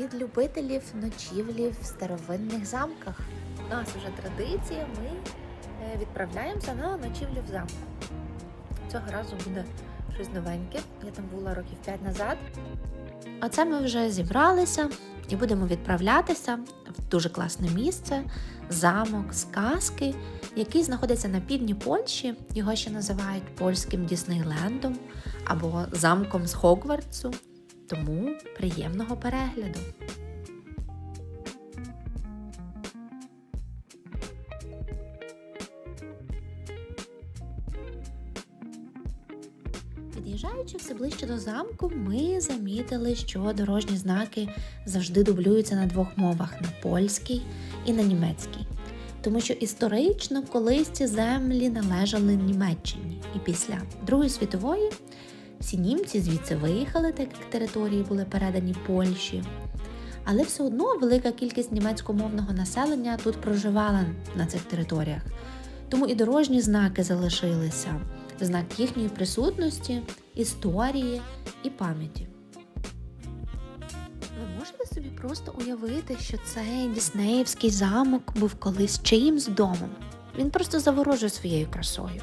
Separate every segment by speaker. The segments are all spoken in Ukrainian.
Speaker 1: Від любителів ночівлі в старовинних замках. У нас вже традиція, ми е, відправляємося на ночівлю в замку. Цього разу буде щось новеньке. Я там була років 5 назад. А це ми вже зібралися і будемо відправлятися в дуже класне місце замок сказки, який знаходиться на півдні Польщі. Його ще називають польським Діснейлендом або замком з Хогвартсу. Тому приємного перегляду. Під'їжджаючи все ближче до замку, ми замітили, що дорожні знаки завжди дублюються на двох мовах на польській і на німецькій. Тому що історично колись ці землі належали Німеччині, і після Другої світової всі німці звідси виїхали, так як території були передані Польщі. Але все одно велика кількість німецькомовного населення тут проживала на цих територіях. Тому і дорожні знаки залишилися знак їхньої присутності, історії і пам'яті. Ви можете собі просто уявити, що цей Діснеївський замок був колись чиїмсь домом. Він просто заворожує своєю красою.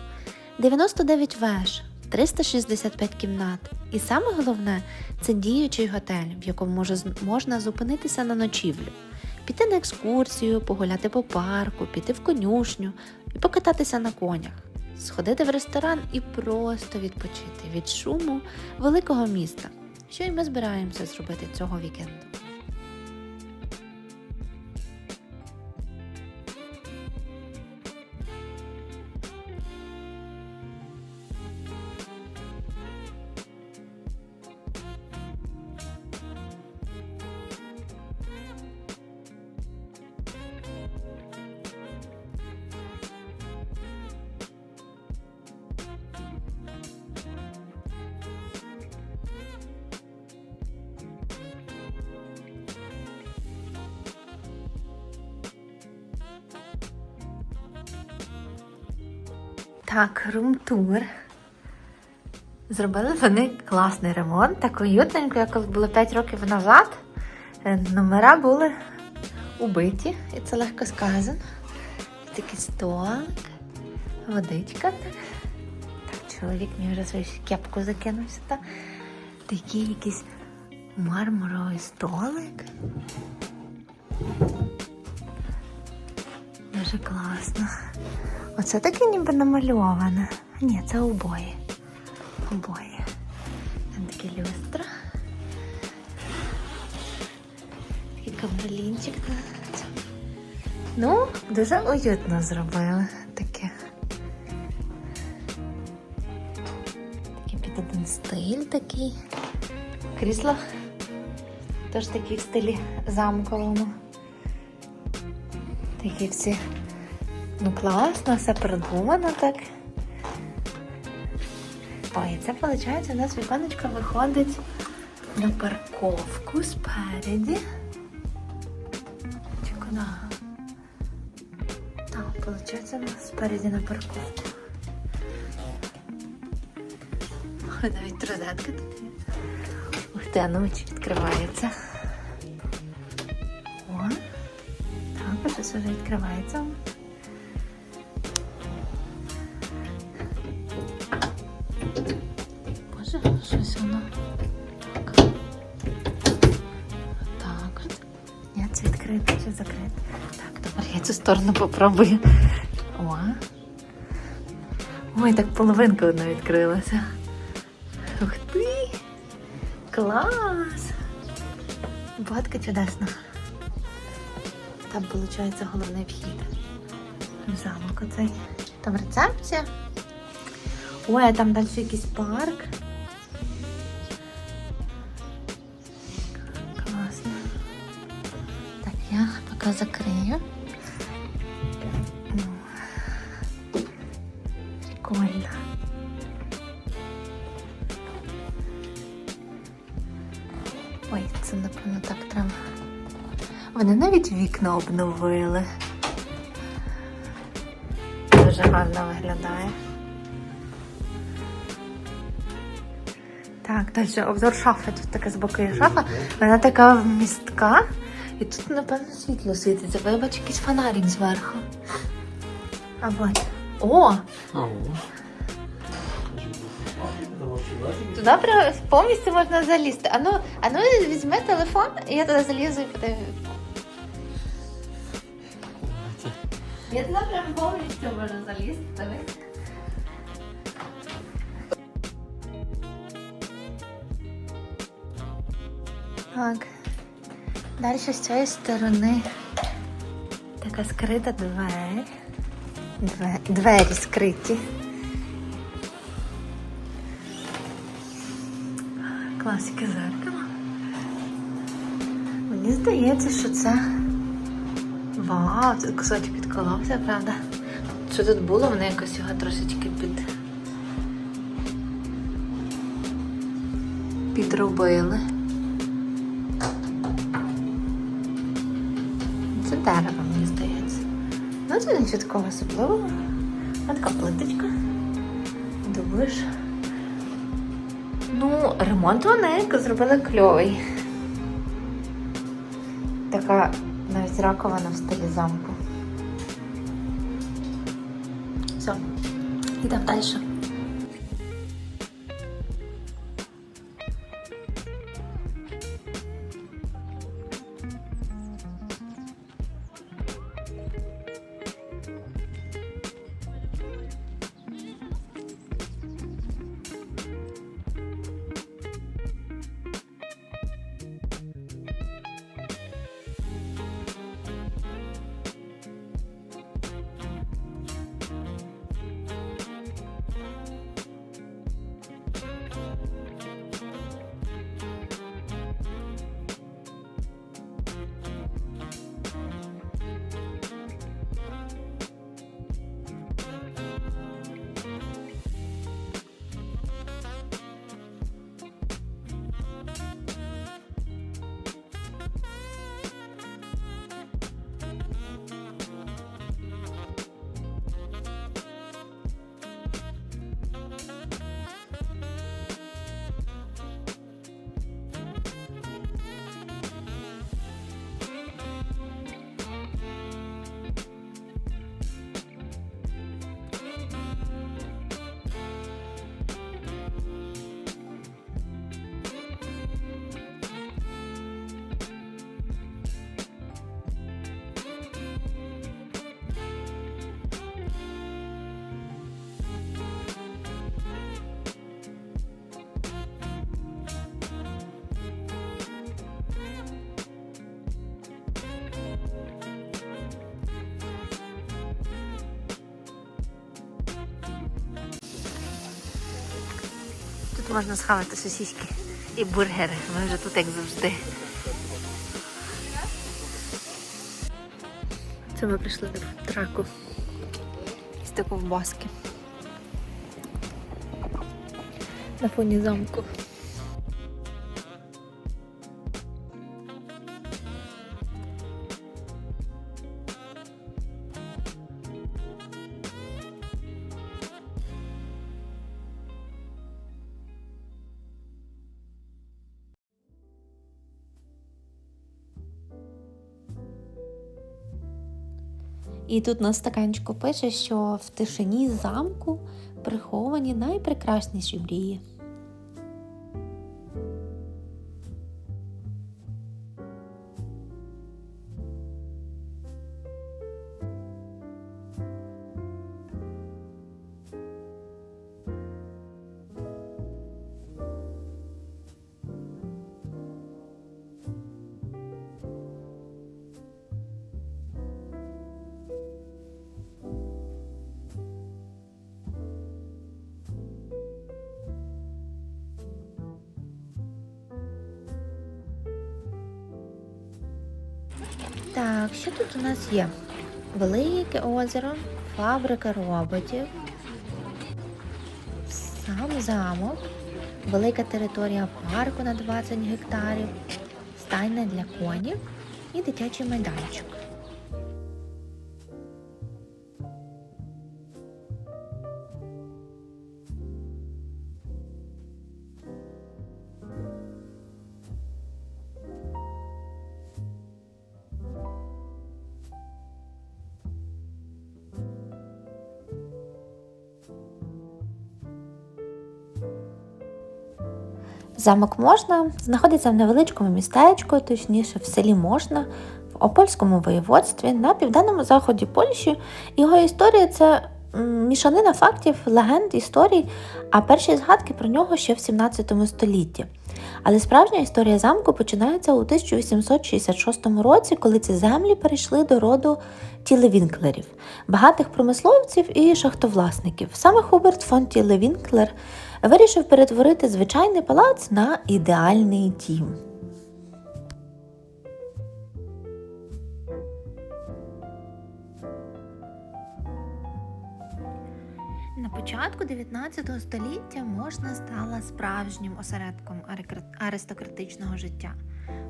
Speaker 1: 99 веж, 365 кімнат. І саме головне це діючий готель, в якому можна зупинитися на ночівлю, піти на екскурсію, погуляти по парку, піти в конюшню і покататися на конях, сходити в ресторан і просто відпочити від шуму великого міста, що і ми збираємося зробити цього вікенду. Так, рум-тур. Зробили вони класний ремонт, так уютненько, як було 5 років назад. Е, Номера були убиті, і це легко сказано. Такий столик, водичка. Так, чоловік мені вже свою кепку закинув сюди. Такий якийсь мармуровий столик. Дуже класно. Оце таке ніби намальоване. Ні, це обоє. Обоє. Там таке люстра. Такий кавролінчик. Ну, дуже уютно зробили таке. Такий під один стиль такий. Крісло теж такі в стилі замковому. Такі всі Ну класно, все продумано так. Ой, це виходить, у нас віконечко виходить на парковку спереді. Чи? Так, виходить, у нас спереді на парковку. Ой, навіть розетка тут є. Ух ти, а чи відкривається. О, так, а щось вже відкривається. Відкрите чи закрите. Так, добре, я цю сторону попробую. О. Ой, так половинка одна відкрилася. Ух ти! Клас! Багатка чудесно. Там, виходить, головний вхід. Замок оцей. Там рецепція. Ой, а там далі якийсь парк. Закрию. Ну, Прикольно. Ой, це напевно так треба. Вони навіть вікна обновили. Дуже гарно виглядає. Так, далі обзор шафи. Тут така з боку є шафа. Вона така вмістка. І тут, напевно, світло світиться. Вибач, якийсь фонарик зверху. А от. О! Туди прям повністю можна залізти. Ану, ану візьми телефон, і я туди залізу і подивлюсь. Я туди прям повністю можу залізти. Дивись. Так. Далі з цієї сторони така скрита двері. Двері скриті. Класика зеркало. Мені здається, що це. Вау, тут кусочок підколовся, правда? Що тут було, вони якось його трошечки під. підробили. Це дерево, мені здається. Ну, це нічого такого особливого. Ось така плиточка. Думаєш? Ну, ремонт вони зробили кльовий. Така навіть раковина в стилі замку. Все, йдемо далі. Можна схавати сосиски і бургери. Ми вже тут як завжди. Це ми прийшли до фудтраку. Таку ковбаски. На фоні замку. І тут на стаканчику пише, що в тишині замку приховані найпрекрасніші мрії. Так, що тут у нас є? Велике озеро, фабрика роботів, сам замок, велика територія парку на 20 гектарів, стайна для конів і дитячий майданчик. Замок можна знаходиться в невеличкому містечку, точніше в селі можна, в Опольському воєводстві на південному заході Польщі. Його історія це мішанина фактів, легенд, історій, а перші згадки про нього ще в 17 столітті. Але справжня історія замку починається у 1866 році, коли ці землі перейшли до роду тілевінклерів, багатих промисловців і шахтовласників. Саме Хуберт фон Тілевінклер вирішив перетворити звичайний палац на ідеальний дім. На початку 19 століття можна стала справжнім осередком аристократичного життя.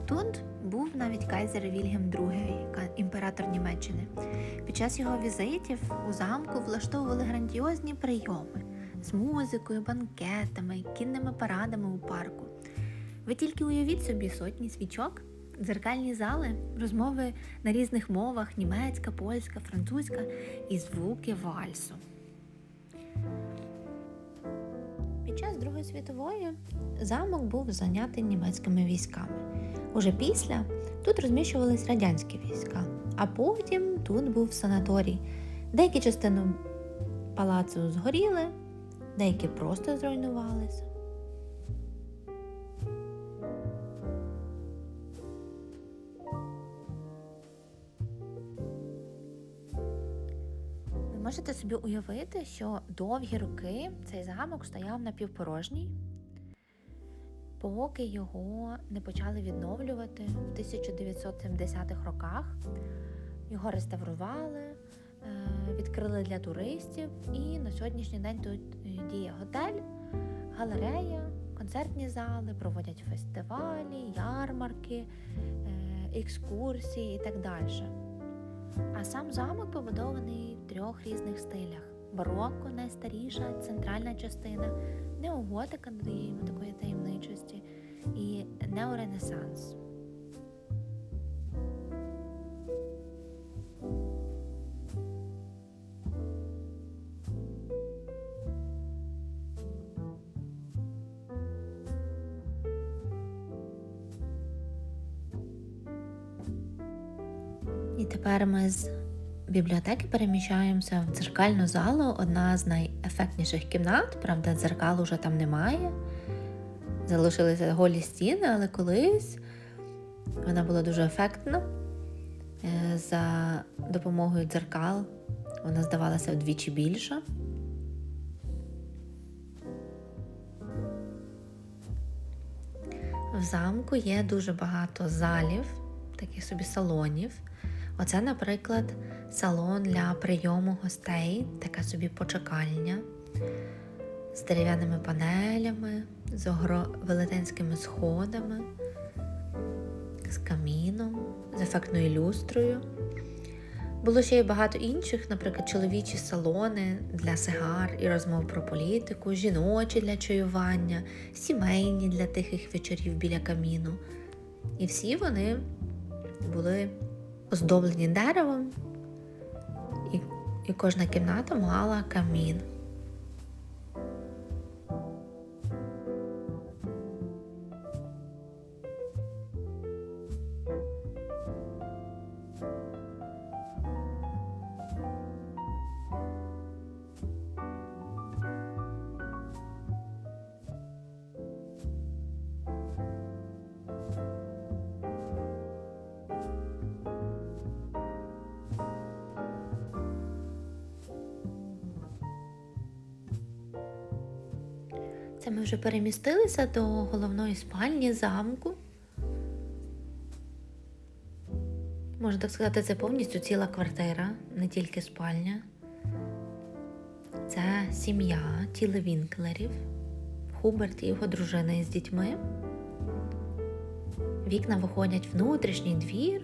Speaker 1: Тут був навіть кайзер Вільгем II, імператор Німеччини. Під час його візитів у замку влаштовували грандіозні прийоми з музикою, банкетами, кінними парадами у парку. Ви тільки уявіть собі сотні свічок, дзеркальні зали, розмови на різних мовах німецька, польська, французька і звуки вальсу. Під час Другої світової замок був зайнятий німецькими військами. Уже після тут розміщувались радянські війська, а потім тут був санаторій. Деякі частини палацу згоріли, деякі просто зруйнувалися. Ви можете собі уявити, що довгі роки цей замок стояв напівпорожній, поки його не почали відновлювати в 1970-х роках. Його реставрували, відкрили для туристів, і на сьогоднішній день тут е, діє готель, галерея, концертні зали, проводять фестивалі, ярмарки, е, екскурсії і так далі. А сам замок побудований в трьох різних стилях: барокко найстаріша, центральна частина, неоготика додає йому такої таємничості, і неоренесанс. Тепер ми з бібліотеки переміщаємося в дзеркальну залу, одна з найефектніших кімнат, правда, дзеркал уже там немає. Залишилися голі стіни, але колись вона була дуже ефектна. Е, за допомогою дзеркал вона здавалася вдвічі більша. В замку є дуже багато залів, таких собі салонів. Оце, наприклад, салон для прийому гостей, така собі почекальня з дерев'яними панелями, з велетенськими сходами, з каміном, з ефектною люстрою. Було ще й багато інших, наприклад, чоловічі салони для сигар і розмов про політику, жіночі для чаювання, сімейні для тихих вечорів біля каміну. І всі вони були оздоблені деревом, і, і кожна кімната мала камін. Вже перемістилися до головної спальні замку. Можна так сказати, це повністю ціла квартира, не тільки спальня. Це сім'я тіли Вінклерів, Хуберт і його дружина із дітьми. Вікна виходять внутрішній двір.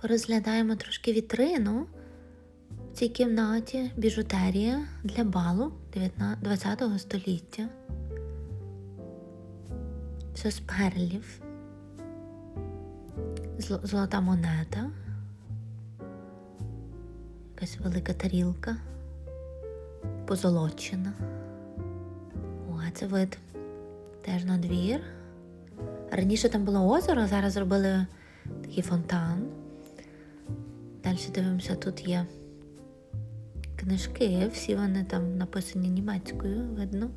Speaker 1: Порозглядаємо трошки вітрину. В цій кімнаті біжутерія для балу 20 століття. Все з перлів. Золота монета. Якась велика тарілка. Позолочена. О, а це вид теж на двір. Раніше там було озеро, зараз зробили такий фонтан. Далі дивимося, тут є книжки, всі вони там написані німецькою, видно.